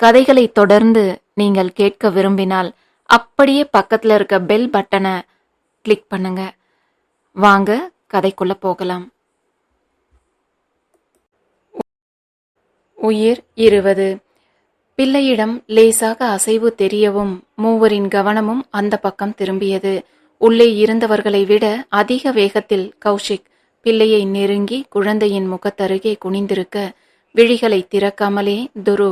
கதைகளை தொடர்ந்து நீங்கள் கேட்க விரும்பினால் அப்படியே பக்கத்தில் இருக்க பெல் பட்டனை கிளிக் பண்ணுங்க. வாங்க கதைக்குள்ள போகலாம். உயிர் இருபது. பிள்ளையிடம் லேசாக அசைவு தெரியவும் மூவரின் கவனமும் அந்த பக்கம் திரும்பியது. உள்ளே இருந்தவர்களை விட அதிக வேகத்தில் கௌஷிக் பிள்ளையை நெருங்கி குழந்தையின் முகத்தருகே குனிந்திருக்க விழிகளை திறக்காமலே துரு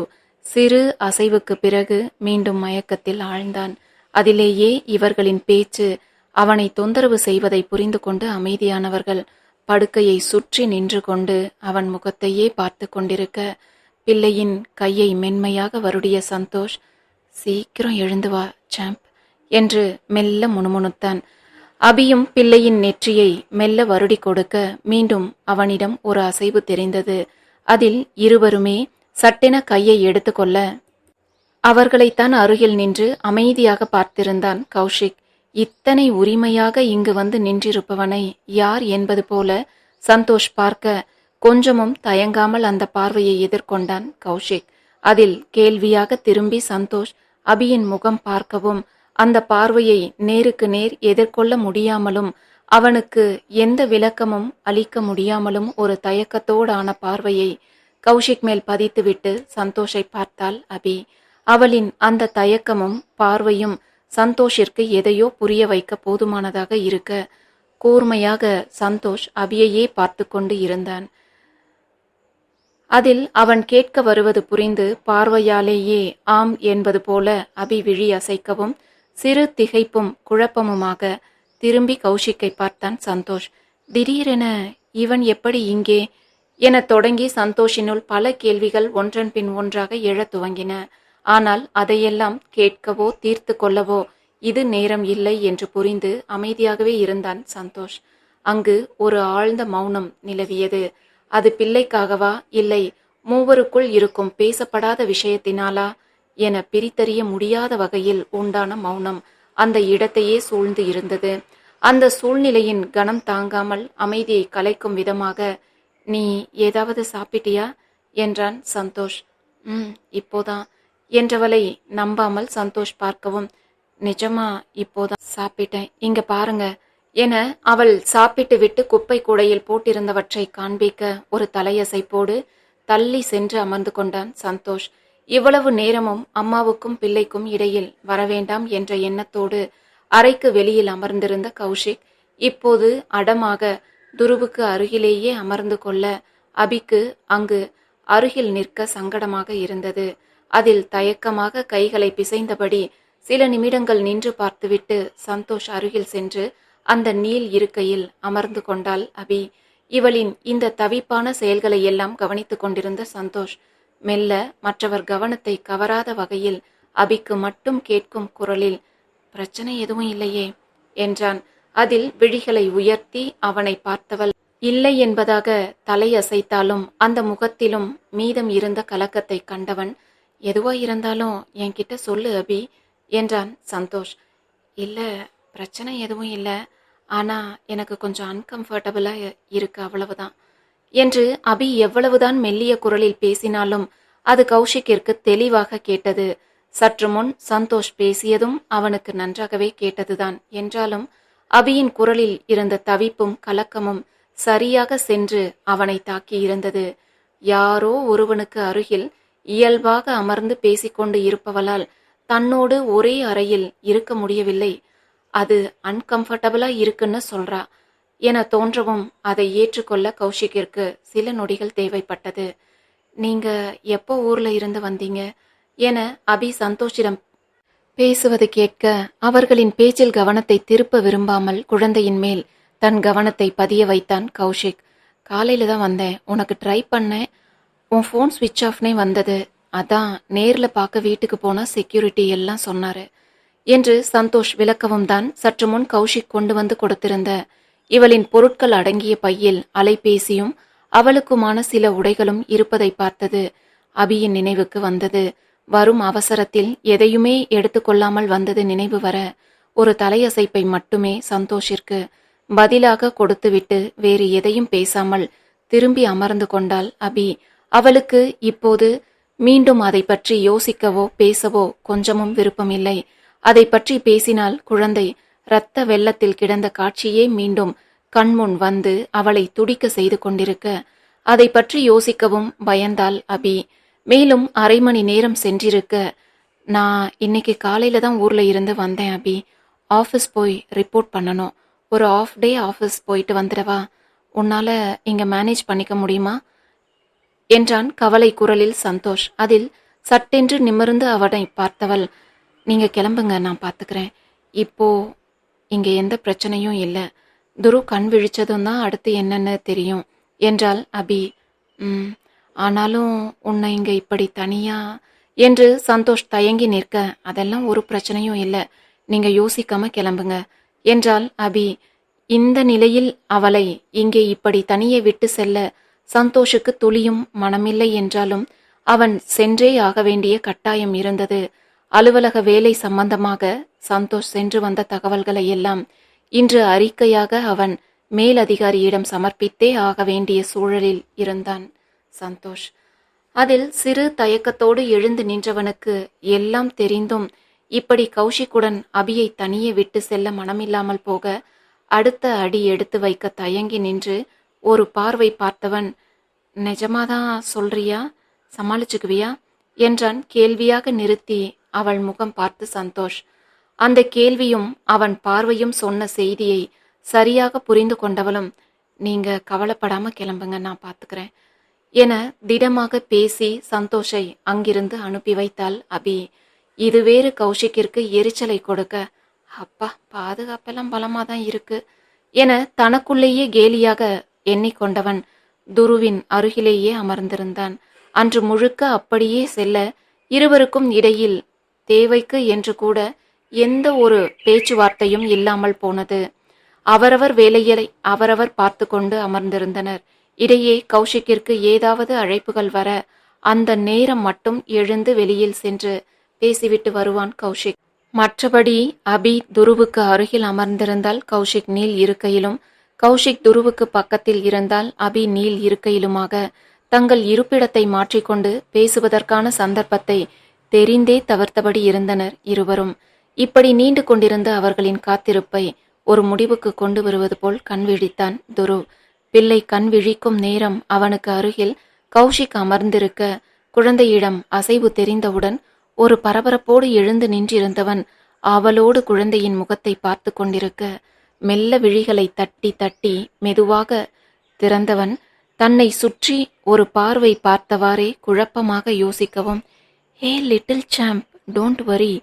சிறு அசைவுக்கு பிறகு மீண்டும் மயக்கத்தில் ஆழ்ந்தான். அதிலேயே இவர்களின் பேச்சு அவனை தொந்தரவு செய்வதை புரிந்து கொண்டு அமைதியானவர்கள் படுக்கையை சுற்றி நின்று கொண்டு அவன் முகத்தையே பார்த்து கொண்டிருக்க பிள்ளையின் கையை மென்மையாக வருடிய சந்தோஷ் சீக்கிரம் எழுந்து வா சாம்ப் என்று மெல்ல முணுமுணுத்தான். அபியும் பிள்ளையின் நெற்றியை மெல்ல வருடி கொடுக்க மீண்டும் அவனிடம் ஒரு அசைவு தெரிந்தது. அதில் இருவருமே சட்டென கையை எடுத்துக்கொள்ள அவர்களைத்தான் அருகில் நின்று அமைதியாக பார்த்திருந்தான் கௌஷிக். இத்தனை உரிமையாக இங்கு வந்து நின்றிருப்பவனை யார் என்பது போல சந்தோஷ் பார்க்க கொஞ்சமும் தயங்காமல் அந்த பார்வையை எதிர்கொண்டான் கௌஷிக். அதில் கேள்வியாக திரும்பி சந்தோஷ் அபியின் முகம் பார்க்கவும் அந்த பார்வையை நேருக்கு நேர் எதிர்கொள்ள முடியாமலும் அவனுக்கு எந்த விளக்கமும் அளிக்க முடியாமலும் ஒரு தயக்கத்தோடான பார்வையை கௌஷிக் மேல் பதித்துவிட்டு சந்தோஷை பார்த்தாள் அபி. அவளின் அந்த தயக்கமும் பார்வையும் சந்தோஷிற்கு எதையோ புரிய வைக்க போதுமானதாக இருக்க கூர்மையாக சந்தோஷ் அபியையே பார்த்து கொண்டு இருந்தான். அதில் அவன் கேட்க வருவது புரிந்து பார்வையாலேயே ஆம் என்பது போல அபி விழி அசைக்கவும் சிறு திகைப்பும் குழப்பமுமாக திரும்பி கௌஷிக்கை பார்த்தான் சந்தோஷ். திடீரென இவன் எப்படி இங்கே என தொடங்கி சந்தோஷினுள் பல கேள்விகள் ஒன்றன் பின் ஒன்றாக எழத் துவங்கின. ஆனால் அதையெல்லாம் கேட்கவோ தீர்த்து கொள்ளவோ இது நேரம் இல்லை என்று புரிந்து அமைதியாகவே இருந்தான் சந்தோஷ். அங்கு ஒரு ஆழ்ந்த மௌனம் நிலவியது. அது பிள்ளைக்காகவா? இல்லை. மூவருக்குள் இருக்கும் பேசப்படாத விஷயத்தினாலா? என பிரித்தறிய முடியாத வகையில் உண்டான மௌனம் அந்த இடத்தையே சூழ்ந்து இருந்தது. அந்த சூழ்நிலையின் கனம் தாங்காமல் அமைதியை கலைக்கும் விதமாக நீ ஏதாவது சாப்பிட்டியா? என்றான் சந்தோஷ். ம் இப்போதான். என்றவளை நம்பாமல் சந்தோஷ் பார்க்கவும் நிஜமா இப்போதான் சாப்பிட்டேன். இங்க பாருங்க. என அவள் சாப்பிட்டு விட்டு குப்பை கூடையில் போட்டிருந்தவற்றை காண்பிக்க ஒரு தலையசைப்போடு தள்ளி சென்று அமர்ந்து கொண்டான் சந்தோஷ். இவ்வளவு நேரமும் அம்மாவுக்கும் பிள்ளைக்கும் இடையில் வரவேண்டாம் என்ற எண்ணத்தோடு அறைக்கு வெளியில் அமர்ந்திருந்த கௌஷிக் இப்போது அடமாக துருவுக்கு அருகிலேயே அமர்ந்து கொள்ள அபிக்கு அங்கு அருகில் நிற்க சங்கடமாக இருந்தது. அதில் தயக்கமாக கைகளை பிசைந்தபடி சில நிமிடங்கள் நின்று பார்த்துவிட்டு சந்தோஷ் அருகில் சென்று அந்த நீல் இருக்கையில் அமர்ந்து கொண்டாள் அபி. இவளின் இந்த தவிப்பான செயல்களை எல்லாம் கவனித்துக் கொண்டிருந்த சந்தோஷ் மெல்ல மற்றவர் கவனத்தை கவராத வகையில் அபிக்கு மட்டும் கேட்கும் குரலில் பிரச்சனை எதுவும் இல்லையே என்றான். அதில் விழிகளை உயர்த்தி அவனை பார்த்தவள். இல்லை என்பதாக தலையசைத்தாலும் அந்த முகத்திலும் மீதம் இருந்த கலக்கத்தை கண்டவன் எதுவா இருந்தாலும் என்கிட்ட சொல்லு அபி என்றான் சந்தோஷ். இல்லை பிரச்சனை எதுவும் இல்லை. ஆனால் எனக்கு கொஞ்சம் அன்கம்ஃபர்டபுளாக இருக்கு அவ்வளவுதான் என்று அபி எவ்வளவுதான் மெல்லிய குரலில் பேசினாலும் அது கௌஷிக்கிற்கு தெளிவாக கேட்டது. சற்று முன் சந்தோஷ் பேசியதும் அவனுக்கு நன்றாகவே கேட்டதுதான். என்றாலும் அபியின் குரலில் இருந்த தவிப்பும் கலக்கமும் சரியாக சென்று அவனை தாக்கி இருந்தது. யாரோ ஒருவனுக்கு அருகில் இயல்பாக அமர்ந்து பேசிக்கொண்டு இருப்பவளால் தன்னோடு ஒரே அறையில் இருக்க முடியவில்லை. அது அன்கம்ஃபர்டபுளா இருக்குன்னு சொல்றா என தோன்றவும் அதை ஏற்றுக்கொள்ள கௌஷிக்கிற்கு சில நொடிகள் தேவைப்பட்டது. நீங்க எப்போ ஊர்ல இருந்து வந்தீங்க? என அபி சந்தோஷிடம் பேசுவது கேட்க அவர்களின் பேச்சில் கவனத்தை திருப்ப விரும்பாமல் குழந்தையின் மேல் தன் கவனத்தை பதிய வைத்தான் கௌஷிக். காலையில் தான் வந்தேன். உனக்கு ட்ரை பண்ணேன். உன் ஃபோன் ஸ்விட்ச் ஆஃப்னே வந்தது. அதான் நேரில் பார்க்க வீட்டுக்கு போனால் செக்யூரிட்டி எல்லாம் சொன்னாரு என்று சந்தோஷ் விளக்கவும் தான் சற்று முன் கௌஷிக் கொண்டு வந்து கொடுத்திருந்த இவளின் பொருட்கள் அடங்கிய பையில் அலைபேசியும் அவளுக்குமான சில உடைகளும் இருப்பதை பார்த்தது. அபியின் நினைவுக்கு வந்தது. வரும் அவசரத்தில் எதையுமே எடுத்துக்கொள்ளாமல் வந்தது நினைவு வர ஒரு தலையசைப்பை மட்டுமே சந்தோஷிற்கு பதிலாக கொடுத்துவிட்டு வேறு எதையும் பேசாமல் திரும்பி அமர்ந்து கொண்டாள் அபி. அவளுக்கு இப்போது மீண்டும் அதை பற்றி யோசிக்கவோ பேசவோ கொஞ்சமும் விருப்பமில்லை. அதை பற்றி பேசினால் குழந்தை இரத்த வெள்ளத்தில் கிடந்த காட்சியே மீண்டும் கண்முன் வந்து அவளை துடிக்க செய்து கொண்டிருக்க. அதை பற்றி யோசிக்கவும் பயந்தாள் அபி. மேலும் அரை மணி நேரம் சென்றிருக்க நான் இன்னைக்கு காலையில தான் ஊர்ல இருந்து வந்தேன் அபி. ஆஃபீஸ் போய் ரிப்போர்ட் பண்ணணும். ஒரு ஆஃப் டே ஆஃபீஸ் போயிட்டு வந்துடவா? உன்னால இங்கே மேனேஜ் பண்ணிக்க முடியுமா? என்றான் கவலை குரலில் சந்தோஷ். அதில் சட்டென்று நிமிர்ந்து அவனை பார்த்தவள் நீங்க கிளம்புங்க நான் பார்த்துக்கிறேன் இப்போ இங்கே எந்த பிரச்சனையும் இல்லை. துரு கண் விழிச்சதும் தான் அடுத்து என்னென்னு தெரியும். என்றால் அபி. ம் ஆனாலும் உன்னை இங்க இப்படி தனியா என்று சந்தோஷ் தயங்கி நிற்க அதெல்லாம் ஒரு பிரச்சனையும் இல்லை. நீங்க யோசிக்காம கிளம்புங்க. என்றால் அபி. இந்த நிலையில் அவளை இங்கே இப்படி தனியே விட்டு செல்ல சந்தோஷுக்கு துளியும் மனமில்லை என்றாலும் அவன் சென்றே ஆக வேண்டிய கட்டாயம் இருந்தது. அலுவலக வேலை சம்பந்தமாக சந்தோஷ் சென்று வந்த தகவல்களை எல்லாம் இன்று அறிக்கையாக அவன் மேலதிகாரியிடம் சமர்ப்பித்தே ஆக வேண்டிய சூழலில் இருந்தான். சந்தோஷ். அதில் சிறு தயக்கத்தோடு எழுந்து நின்றவனுக்கு எல்லாம் தெரிந்தும் இப்படி கௌஷிக்குடன் அபியை தனியே விட்டு செல்ல மனமில்லாமல் போக அடுத்த அடி எடுத்து வைக்க தயங்கி நின்று ஒரு பார்வை பார்த்தவன் நிஜமாதான் சொல்றியா? சமாளிச்சுக்குவியா? என்றான் கேள்வியாக நிறுத்தி அவள் முகம் பார்த்து சந்தோஷ். அந்த கேள்வியும் அவன் பார்வையும் சொன்ன செய்தியை சரியாக புரிந்து கொண்டவளும் நீங்க கவலைப்படாம கிளம்புங்க நான் பாத்துக்கிறேன். என திடமாக பேசி சந்தோஷை அங்கிருந்து அனுப்பி வைத்தாள் அபி. இது வேறு கௌஷிக்கிற்கு எரிச்சலை கொடுக்க அப்பா பாதுகாப்பெல்லாம் பலமாக தான் இருக்கு என தனக்குள்ளேயே கேலியாக எண்ணிக்கொண்டவன் துருவின் அருகிலேயே அமர்ந்திருந்தான். அன்று முழுக்க அப்படியே செல்ல இருவருக்கும் இடையில் தேவைக்கு என்று கூட எந்த ஒரு பேச்சுவார்த்தையும் இல்லாமல் போனது. அவரவர் வேலையை அவரவர் பார்த்து கொண்டு அமர்ந்திருந்தனர். இடையே கௌஷிக்கிற்கு ஏதாவது அழைப்புகள் வர அந்த நேரம் மட்டும் எழுந்து வெளியில் சென்று பேசிவிட்டு வருவான் கௌஷிக். மற்றபடி அபி துருவுக்கு அருகில் அமர்ந்திருந்தால் கௌஷிக் நீல் இருக்கையிலும் கௌஷிக் துருவுக்கு பக்கத்தில் இருந்தால் அபி நீல் இருக்கையிலுமாக தங்கள் இருப்பிடத்தை மாற்றிக்கொண்டு பேசுவதற்கான சந்தர்ப்பத்தை தெரிந்தே தவிர்த்தபடி இருந்தனர் இருவரும். இப்படி நீண்டு கொண்டிருந்த அவர்களின் காத்திருப்பை ஒரு முடிவுக்கு கொண்டு வருவது போல் கண்விழித்தான் துருவ். பிள்ளை கண் விழிக்கும் நேரம் அவனுக்கு அருகில் கௌஷிக் அமர்ந்திருக்க குழந்தையிடம் அசைவு தெரிந்தவுடன் ஒரு பரபரப்போடு எழுந்து நின்றிருந்தவன் ஆவலோடு குழந்தையின் முகத்தை பார்த்து கொண்டிருக்க மெல்ல விழிகளை தட்டி தட்டி மெதுவாக திறந்தவன் தன்னை சுற்றி ஒரு பார்வை பார்த்தவாறே குழப்பமாக யோசிக்கவும் hey little champ don't worry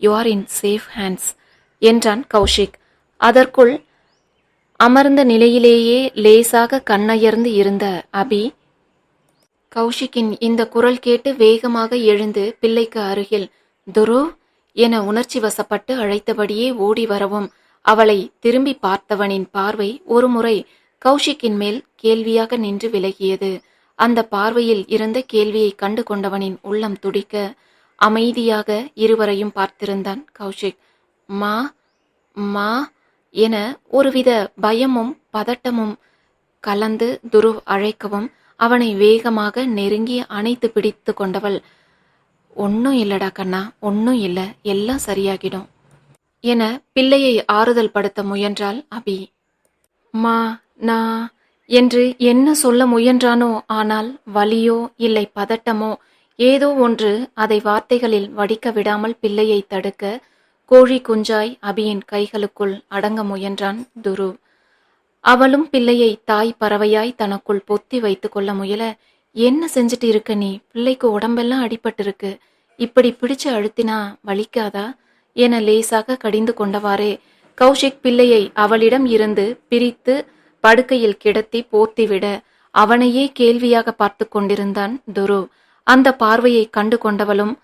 you are in safe hands என்றான் கௌஷிக். அதற்குள் அமர்ந்த நிலையிலேயே லேசாக கண்ணயர்ந்து இருந்த அபி கௌஷிக்கின் இந்த குரல் கேட்டு வேகமாக எழுந்து பிள்ளைக்கு அருகில் துரு என உணர்ச்சி வசப்பட்டு அழைத்தபடியே ஓடி வரவும் அவளை திரும்பி பார்த்தவனின் பார்வை ஒருமுறை கௌஷிக்கின் மேல் கேள்வியாக நின்று விலகியது. அந்த பார்வையில் இருந்த கேள்வியை கண்டு கொண்டவனின் உள்ளம் துடிக்க அமைதியாக இருவரையும் பார்த்திருந்தான் கௌஷிக். மா மா என ஒருவித பயமும் பதட்டமும் கலந்து துருவ் அழைக்கவும் அவனை வேகமாக நெருங்கி அணைத்து பிடித்து கொண்டவள் ஒன்றும் இல்லடா கண்ணா ஒன்றும் இல்லை எல்லாம் சரியாகிடும் என பிள்ளையை ஆறுதல் படுத்த முயன்றாள் அபி. மா நான் என்று என்ன சொல்ல முயன்றானோ ஆனால் வலியோ இல்லை பதட்டமோ ஏதோ ஒன்று அதை வார்த்தைகளில் வடிக்க விடாமல் பிள்ளையை தடுக்க கோழி குஞ்சாய் அபியின் கைகளுக்குள் அடங்க முயன்றான் துரு. அவளும் பிள்ளையை தாய் பறவையாய் தனக்குள் பொத்தி வைத்து கொள்ள முயல என்ன செஞ்சுட்டு இருக்க நீ? பிள்ளைக்கு உடம்பெல்லாம் அடிபட்டிருக்கு. இப்படி பிடிச்சு அழுத்தினா வலிக்காதா? என லேசாக கடிந்து கொண்டவாறே கௌஷிக் பிள்ளையை அவளிடம் இருந்து பிரித்து படுக்கையில் கிடத்தி போர்த்திவிட அவனையே கேள்வியாக பார்த்து கொண்டிருந்தான் துரு. அந்த பார்வையை கண்டு கொண்டவளும்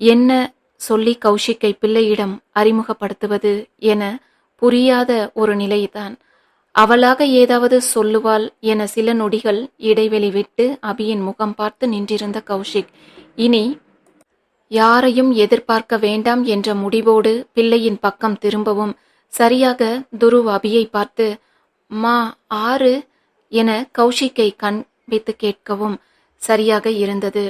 என்ன சொல்லி கௌஷிக்கை பிள்ளையிடம் அறிமுகப்படுத்துவது என புரியாத ஒரு நிலைதான். அவளாக ஏதாவது சொல்லுவாள் என சில நொடிகள் இடைவெளி விட்டு அபியின் முகம் பார்த்து நின்றிருந்த கௌஷிக் இனி யாரையும் எதிர்பார்க்க வேண்டாம் என்ற முடிவோடு பிள்ளையின் பக்கம் திரும்பவும் சரியாக துருவ் அபியை பார்த்து மா ஆறு என கௌஷிக்கை கண்பித்து கேட்கவும் சரியாக இருந்தது.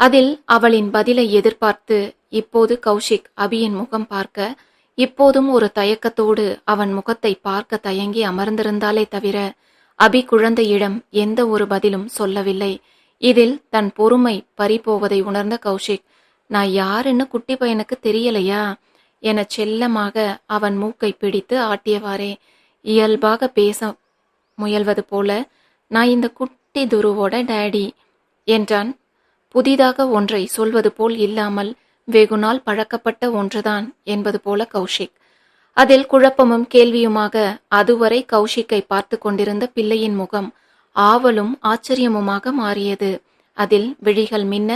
அதில் அவளின் பதிலை எதிர்பார்த்து இப்போது கௌஷிக் அபியின் முகம் பார்க்க இப்போதும் ஒரு தயக்கத்தோடு அவன் முகத்தை பார்க்க தயங்கி அமர்ந்திருந்தாலே தவிர அபி குழந்தையிடம் எந்த ஒரு பதிலும் சொல்லவில்லை. இதில் தன் பொறுமை பறிபோவதை உணர்ந்த கௌஷிக் நான் யாருன்னு குட்டி பையனுக்கு தெரியலையா என செல்லமாக அவன் மூக்கை பிடித்து ஆட்டியவாறே. இயல்பாக பேச முயல்வது போல நான் இந்த குட்டி துருவோட டேடி என்றான் புதிதாக ஒன்றை சொல்வது போல் இல்லாமல் வெகுநாள் பழக்கப்பட்ட ஒன்றுதான் என்பது போல கௌஷிக். அதில் குழப்பமும் கேள்வியுமாக அதுவரை கௌஷிக்கை பார்த்து கொண்டிருந்த பிள்ளையின் முகம் ஆவலும் ஆச்சரியமுமாக மாறியது. அதில் விழிகள் மின்ன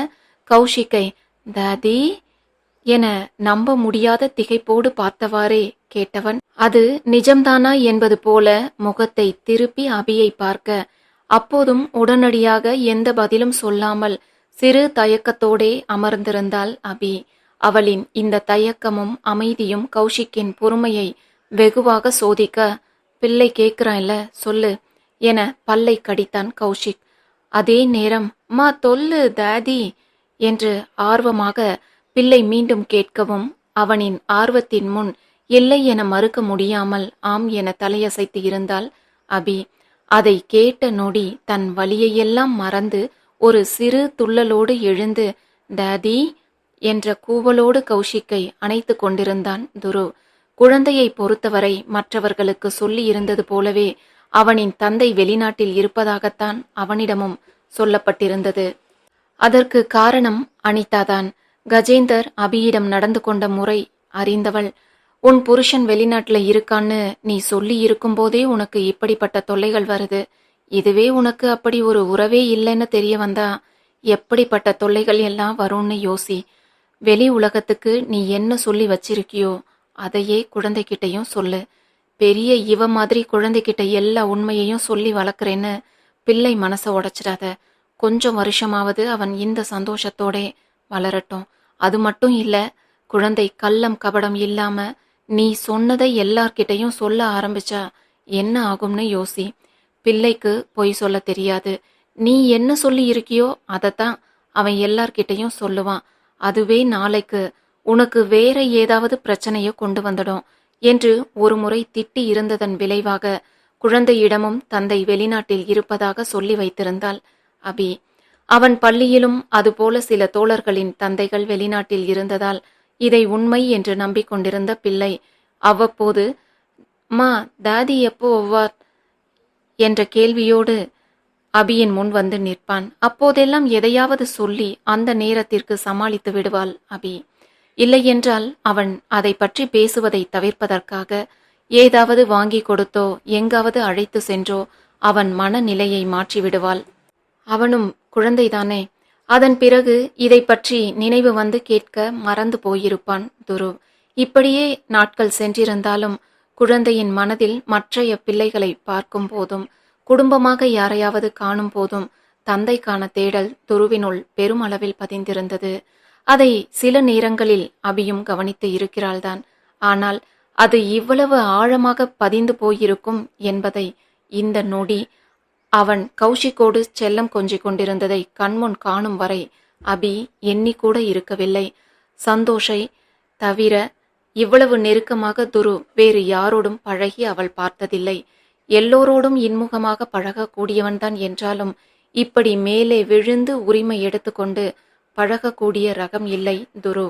கௌஷிக்கை தாதி என நம்ப முடியாத திகைப்போடு பார்த்தவாறே கேட்டவன் அது நிஜம்தானா? என்பது போல முகத்தை திருப்பி அபியை பார்க்க அப்போதும் உடனடியாக எந்த பதிலும் சொல்லாமல் சிறு தயக்கத்தோடே அமர்ந்திருந்தாள் அபி. அவளின் இந்த தயக்கமும் அமைதியும் கௌஷிக்கின் பொறுமையை வெகுவாக சோதிக்க பிள்ளை கேக்குறான்ல சொல்லு என பல்லை கடித்தான் கௌஷிக். அதே நேரம் மா தொல்லு தாதி என்று ஆர்வமாக பிள்ளை மீண்டும் கேட்கவும் அவனின் ஆர்வத்தின் முன் இல்லை என மறுக்க முடியாமல் ஆம் என தலையசைத்து இருந்தாள். அபி அதை கேட்ட நொடி தன் வழியையெல்லாம் மறந்து ஒரு சிறு துள்ளலோடு எழுந்து டேடி என்ற கூவலோடு கௌஷிக்கை அணைத்து கொண்டிருந்தான் துரு. குழந்தையை பொறுத்தவரை மற்றவர்களுக்கு சொல்லி இருந்தது போலவே அவனின் தந்தை வெளிநாட்டில் இருப்பதாகத்தான் அவனிடமும் சொல்லப்பட்டிருந்தது. அதற்கு காரணம் அனிதாதான். கஜேந்தர் அபியிடம் நடந்து கொண்ட முறை அறிந்தவள் உன் புருஷன் வெளிநாட்டில் இருக்கான்னு நீ சொல்லி இருக்கும்போதே உனக்கு இப்படிப்பட்ட தொல்லைகள் வருது. இதுவே உனக்கு அப்படி ஒரு உறவே இல்லைன்னு தெரிய வந்தா எப்படிப்பட்ட தொல்லைகள் எல்லாம் வரும்னு யோசி. வெளி உலகத்துக்கு நீ என்ன சொல்லி வச்சிருக்கியோ அதையே குழந்தைகிட்டையும் சொல்லு. பெரிய இவ மாதிரி குழந்தைகிட்ட எல்லா உண்மையையும் சொல்லி வளர்க்குறேன்னு பிள்ளை மனசை உடைச்சிடாத. கொஞ்சம் வருஷமாவது அவன் இந்த சந்தோஷத்தோடே வளரட்டும். அது மட்டும் இல்லை குழந்தை கள்ளம் கபடம் இல்லாம நீ சொன்னதை எல்லார்கிட்டையும் சொல்ல ஆரம்பிச்சா என்ன ஆகும்னு யோசி. பிள்ளைக்கு பொய் சொல்ல தெரியாது. நீ என்ன சொல்லி இருக்கியோ அதைத்தான் அவன் எல்லார்கிட்டையும் சொல்லுவான். அதுவே நாளைக்கு உனக்கு வேற ஏதாவது பிரச்சனையோ கொண்டு வந்துடும் என்று ஒருமுறை திட்டி இருந்ததன் விளைவாக குழந்தையிடமும் தந்தை வெளிநாட்டில் இருப்பதாக சொல்லி வைத்திருந்தாள் அபி. அவன் பள்ளியிலும் அதுபோல சில தோழர்களின் தந்தைகள் வெளிநாட்டில் இருந்ததால் இதை உண்மை என்று நம்பிக்கொண்டிருந்த பிள்ளை அவ்வப்போது மா தாதி எப்போ ஒவ்வார் என்ற கேள்வியோடு அபியின் முன் வந்து நிற்பான். அப்போதெல்லாம் எதையாவது சொல்லி அந்த நேரத்திற்கு சமாளித்து விடுவாள் அபி. இல்லையென்றால் அவன் அதை பற்றி பேசுவதை தவிர்ப்பதற்காக ஏதாவது வாங்கி கொடுத்தோ எங்காவது அழைத்து சென்றோ அவன் மனநிலையை மாற்றி விடுவாள். அவனும் குழந்தைதானே. அதன் பிறகு இதை பற்றி நினைவு வந்து கேட்க மறந்து போயிருப்பான் துரு இப்படியே நாட்கள் சென்றிருந்தாலும் குழந்தையின் மனதில் மற்றைய பிள்ளைகளை பார்க்கும் போதும் குடும்பமாக யாரையாவது காணும் போதும் தந்தைக்கான தேடல் துருவினுள் பெருமளவில் பதிந்திருந்தது. அதை சில நேரங்களில் அபியும் கவனித்து இருக்கிறாள்தான். ஆனால் அது இவ்வளவு ஆழமாக பதிந்து போயிருக்கும் என்பதை இந்த நொடி அவன் கௌஷிக்கோடு செல்லம் கொஞ்சிக் கொண்டிருந்ததை கண்முன் காணும் வரை அபி எண்ணிக்கூட இருக்கவில்லை. சந்தோஷை தவிர இவ்வளவு நெருக்கமாக துரு வேறு யாரோடும் பழகி அவள் பார்த்ததில்லை. எல்லோரோடும் இன்முகமாக பழகக்கூடியவன்தான் என்றாலும் இப்படி மேலே விழுந்து உரிமை எடுத்துக்கொண்டு பழகக்கூடிய ரகம் இல்லை துரு.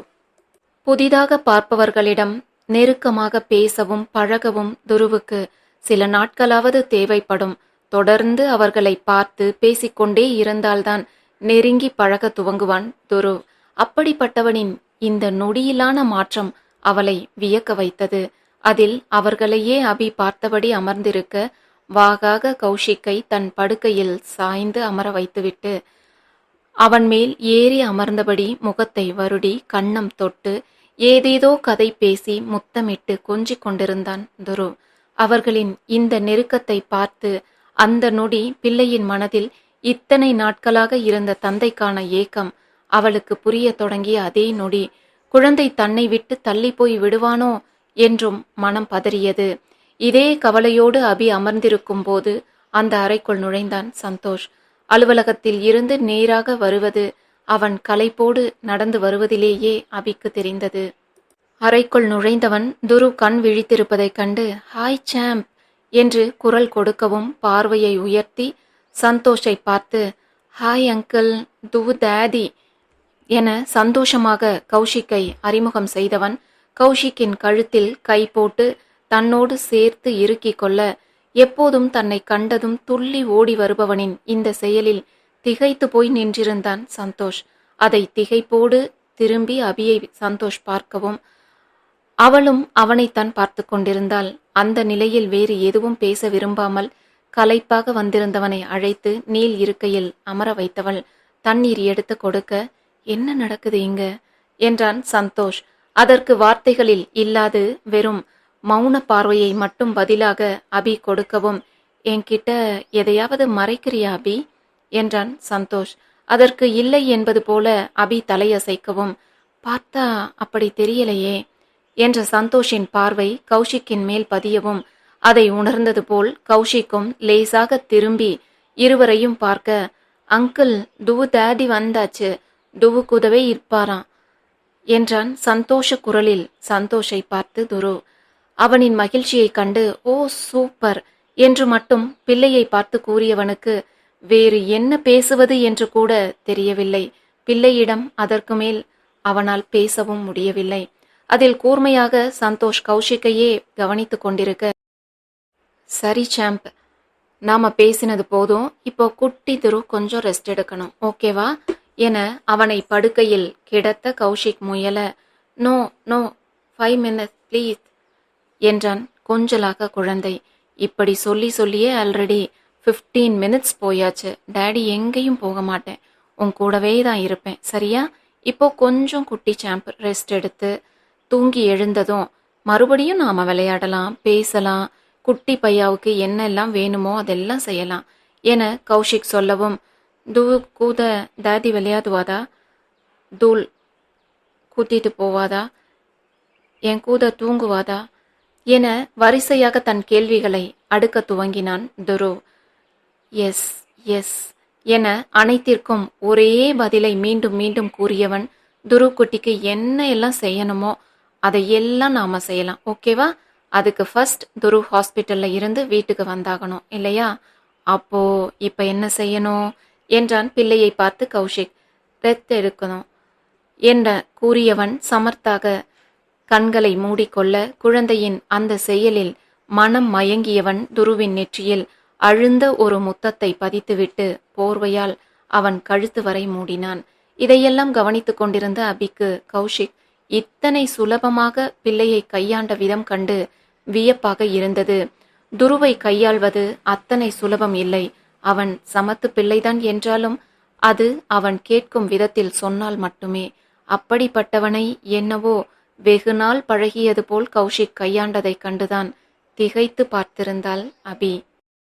புதிதாக பார்ப்பவர்களிடம் நெருக்கமாக பேசவும் பழகவும் துருவுக்கு சில நாட்களாவது தேவைப்படும். தொடர்ந்து அவர்களை பார்த்து பேசிக்கொண்டே இருந்தால்தான் நெருங்கி பழக துவங்குவான் துரு. அப்படிப்பட்டவனின் இந்த நொடியிலான மாற்றம் அவளை வியக்க வைத்தது. அதில் அவர்களையே அபி பார்த்தபடி அமர்ந்திருக்க வாகாக கௌஷிக்கை தன் படுக்கையில் சாய்ந்து அமர வைத்துவிட்டு அவன் மேல் ஏறி அமர்ந்தபடி முகத்தை வருடி கண்ணம் தொட்டு ஏதேதோ கதை பேசி முத்தமிட்டு கொஞ்சிக் கொண்டிருந்தான் துரு. அவர்களின் இந்த நெருக்கத்தை பார்த்து அந்த நொடி பிள்ளையின் மனதில் இத்தனை நாட்களாக இருந்த தந்தைக்கான ஏக்கம் அவளுக்கு புரியத் தொடங்கிய அதே நொடி குழந்தை தன்னை விட்டு தள்ளி போய் விடுவானோ என்றும் மனம் பதறியது. இதே கவலையோடு அபி அமர்ந்திருக்கும் போது அந்த அறைக்குள் நுழைந்தான் சந்தோஷ். அலுவலகத்தில் இருந்து நேராக வருவது அவன் களைப்போடு நடந்து வருவதிலேயே அபிக்கு தெரிந்தது. அறைக்குள் நுழைந்தவன் துரு கண் விழித்திருப்பதைக் கண்டு ஹாய் சாம்ப் என்று குரல் கொடுக்கவும் பார்வையை உயர்த்தி சந்தோஷை பார்த்து ஹாய் அங்கிள் து தேதி என சந்தோஷமாக கௌஷிக்கை அறிமுகம் செய்தவன் கௌஷிக்கின் கழுத்தில் கை போட்டு தன்னோடு சேர்த்து இறுக்கிக் கொள்ள எப்போதும் தன்னை கண்டதும் துள்ளி ஓடி வருபவனின் இந்த செயலில் திகைத்து போய் நின்றிருந்தான் சந்தோஷ். அதை திகைப்போடு திரும்பி அபியை சந்தோஷ் பார்க்கவும் அவளும் அவனைத்தான் பார்த்து கொண்டிருந்தாள். அந்த நிலையில் வேறு எதுவும் பேச விரும்பாமல் கலைப்பாக வந்திருந்தவனை அழைத்து நீல் இருக்கையில் அமர வைத்தவள் தண்ணீர் எடுத்து கொடுக்க என்ன நடக்குது இங்க? என்றான் சந்தோஷ். அதற்கு வார்த்தைகளில் இல்லாது வெறும் மௌன பார்வையை மட்டும் பதிலாக அபி கொடுக்கவும் என்கிட்ட எதையாவது மறைக்கிறியா அபி? என்றான் சந்தோஷ். அதற்கு இல்லை என்பது போல அபி தலையசைக்கவும் பார்த்தா அப்படி தெரியலையே என்ற சந்தோஷின் பார்வை கௌஷிக்கின் மேல் பதியவும் அதை உணர்ந்தது போல் கௌஷிக்கும் லேசாக திரும்பி இருவரையும் பார்க்க அங்கிள் துவு தேடி வந்தாச்சு. டுவுக்குதவே இருப்பாராம். என்றான் சந்தோஷ குரலில் சந்தோஷை பார்த்து துரு. அவனின் மகிழ்ச்சியைக் கண்டு ஓ சூப்பர்! என்று மட்டும் பிள்ளையை பார்த்து கூறியவனுக்கு வேறு என்ன பேசுவது என்று கூட தெரியவில்லை. பிள்ளையிடம் அதற்கு மேல் அவனால் பேசவும் முடியவில்லை. அதில் கூர்மையாக சந்தோஷ் கௌஷிக்கையே கவனித்துக் கொண்டிருக்க சரி சாம்ப் நாம பேசினது போதும். இப்போ குட்டி துரு கொஞ்சம் ரெஸ்ட் எடுக்கணும். ஓகேவா? என அவனை படுக்கையில் கிடத்த கௌஷிக் முயல no no five minutes please என்றான் கொஞ்சலாக குழந்தை. இப்படி சொல்லி சொல்லியே ஆல்ரெடி ஃபிஃப்டீன் மினிட்ஸ் போயாச்சு. டேடி எங்கேயும் போக மாட்டேன். உன் கூடவே தான் இருப்பேன். சரியா? இப்போ கொஞ்சம் குட்டி சாம்ப் ரெஸ்ட் எடுத்து தூங்கி எழுந்ததும் மறுபடியும் நாம் விளையாடலாம் பேசலாம். குட்டி பையாவுக்கு என்னெல்லாம் வேணுமோ அதெல்லாம் செய்யலாம் என கௌஷிக் சொல்லவும் தூ கூத தாதி விளையாடுவாதா தூள் கூட்டிட்டு போவாதா என் கூத தூங்குவாதா என வரிசையாக தன் கேள்விகளை அடுக்க துவங்கினான் துரு எஸ் எஸ் என அனைத்திற்கும் ஒரே பதிலை மீண்டும் மீண்டும் கூறியவன் துரு குட்டிக்கு என்ன எல்லாம் செய்யணுமோ அதை எல்லாம் நாம செய்யலாம் ஓகேவா அதுக்கு ஃபர்ஸ்ட் துரு ஹாஸ்பிட்டல்ல இருந்து வீட்டுக்கு வந்தாகணும் இல்லையா அப்போ இப்போ என்ன செய்யணும் என்றான் பிள்ளையை பார்த்து கௌஷிக். ரெத் எடுக்கணும் என்ற கூறியவன் சமர்த்தாக கண்களை மூடிக்கொள்ள குழந்தையின் அந்த செயலில் மனம் மயங்கியவன் துருவின் நெற்றியில் அழுந்த ஒரு முத்தத்தை பதித்துவிட்டு போர்வையால் அவன் கழுத்து வரை மூடினான். இதையெல்லாம் கவனித்துக் கொண்டிருந்த அபிக்கு கௌஷிக் இத்தனை சுலபமாக பிள்ளையை கையாண்ட விதம் கண்டு வியப்பாக இருந்தது. துருவை கையாள்வது அத்தனை சுலபம் இல்லை. அவன் சமத்து பிள்ளைதான் என்றாலும் அது அவன் கேட்கும் விதத்தில் சொன்னால் மட்டுமே. அப்படிப்பட்டவனை என்னவோ வெகுநாள் பழகியது போல் கௌஷிக் கையாண்டதைக் கண்டுதான் திகைத்து பார்த்திருந்தாள் அபி.